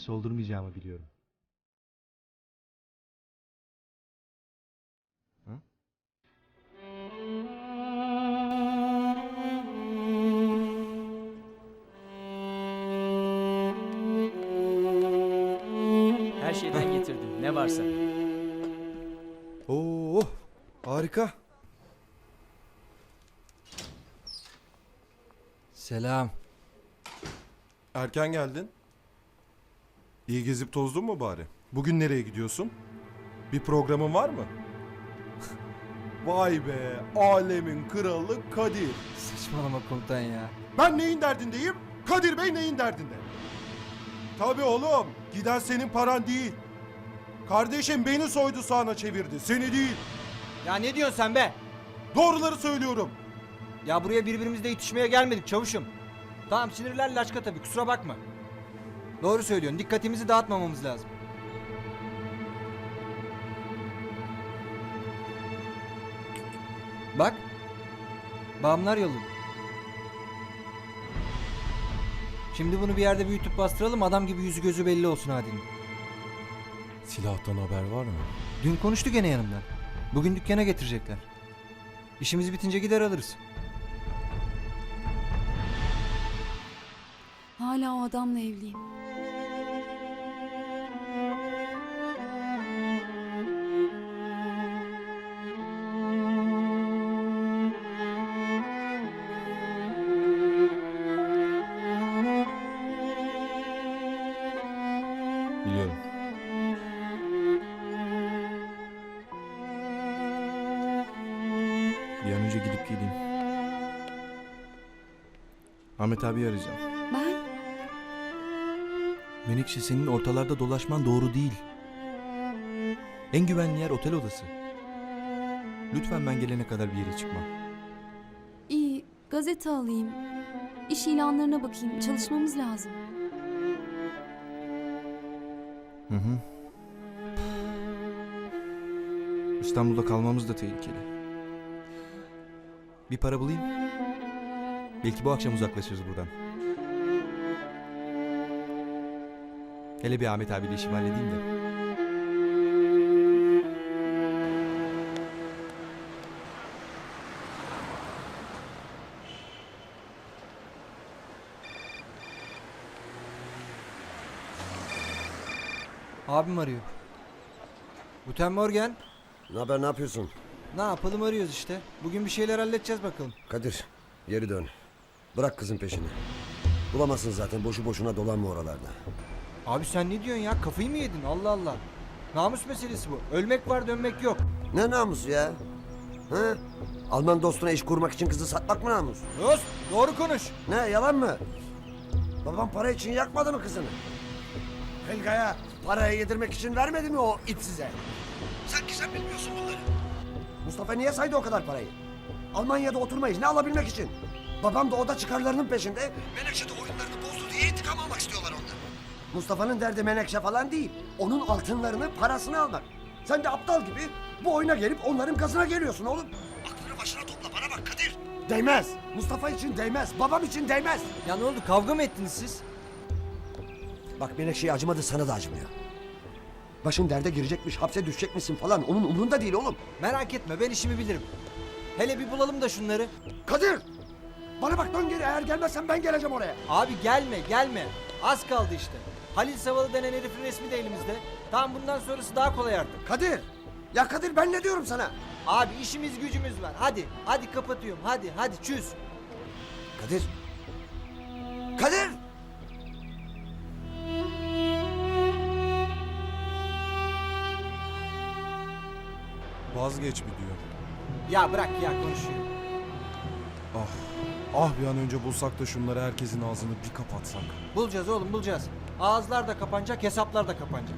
soldurmayacağımı biliyorum. Her şeyden getirdim. Ne varsa. Oo, harika. Selam. Erken geldin. İyi gezip tozdun mu bari? Bugün nereye gidiyorsun? Bir programın var mı? Vay be, alemin kralı Kadir. Saçmalama komutan ya. Ben neyin derdindeyim? Kadir Bey neyin derdinde? Tabii oğlum, giden senin paran değil. Kardeşim beni soydu sağına çevirdi, seni değil. Ya ne diyorsun sen be? Doğruları söylüyorum. Ya buraya birbirimizle itişmeye gelmedik çavuşum. Tamam sinirler laçka tabii kusura bakma. Doğru söylüyorsun dikkatimizi dağıtmamamız lazım. Bak. Bağımlar yolu. Şimdi bunu bir yerde büyütüp bastıralım adam gibi yüzü gözü belli olsun Adi'nin. Silahtan haber var mı? Dün konuştu gene yanımdan. Bugün dükkana getirecekler. İşimiz bitince gider alırız. Hala o adamla evliyim. Bir an önce gidip geleyim. Ahmet abi arayacağım. Ben? Menekşe senin ortalarda dolaşman doğru değil. En güvenli yer otel odası. Lütfen ben gelene kadar bir yere çıkma. İyi, gazete alayım. İş ilanlarına bakayım. Çalışmamız lazım. Hı hı. İstanbul'da kalmamız da tehlikeli. Bir para bulayım. Belki bu akşam uzaklaşırız buradan. Hele bir Ahmet abiyle işimi halledeyim de. Abim arıyor. Guten Morgen. Ne haber ne yapıyorsun? Ne yapalım arıyoruz işte. Bugün bir şeyler halledeceğiz bakalım. Kadir geri dön. Bırak kızın peşini. Bulamazsın zaten boşu boşuna dolanma oralarda. Abi sen ne diyorsun ya? Kafayı mı yedin? Allah Allah. Namus meselesi bu. Ölmek var dönmek yok. Ne namusu ya? Ha? Alman dostuna iş kurmak için kızı satmak mı namus? Dost doğru konuş. Ne yalan mı? Babam para için yakmadı mı kızını? Helga'ya parayı yedirmek için vermedi mi o it size? Sanki sen bilmiyorsun bunları. Mustafa niye saydı o kadar parayı? Almanya'da oturmayız ne alabilmek için? Babam da oda çıkarlarının peşinde. Menekşe de oyunlarını bozdu diye intikam almak istiyorlar ondan. Mustafa'nın derdi Menekşe falan değil. Onun altınlarını, parasını almak. Sen de aptal gibi bu oyuna gelip onların gazına geliyorsun oğlum. Aklını başına topla bana bak Kadir. Değmez. Mustafa için değmez. Babam için değmez. Ya ne oldu? Kavga mı ettiniz siz? Bak Menekşe'ye acımadı sana da acımıyor. Başın derde girecekmiş, hapse düşecek misin falan onun umurunda değil oğlum. Merak etme ben işimi bilirim. Hele bir bulalım da şunları. Kadir! Bana bak dön geri eğer gelmezsen ben geleceğim oraya. Abi gelme gelme. Az kaldı işte. Halil Savalı denen herifin resmi de elimizde. Tamam bundan sonrası daha kolay artık. Kadir! Ya Kadir ben ne diyorum sana? Abi işimiz gücümüz var. Hadi hadi kapatıyorum. Hadi hadi çüz. Kadir! Kadir! Vazgeç mi diyor. Ya bırak ya konuşuyor. Ah. Ah bir an önce bulsak da şunları herkesin ağzını bir kapatsak. Bulacağız oğlum bulacağız. Ağızlar da kapanacak, hesaplar da kapanacak.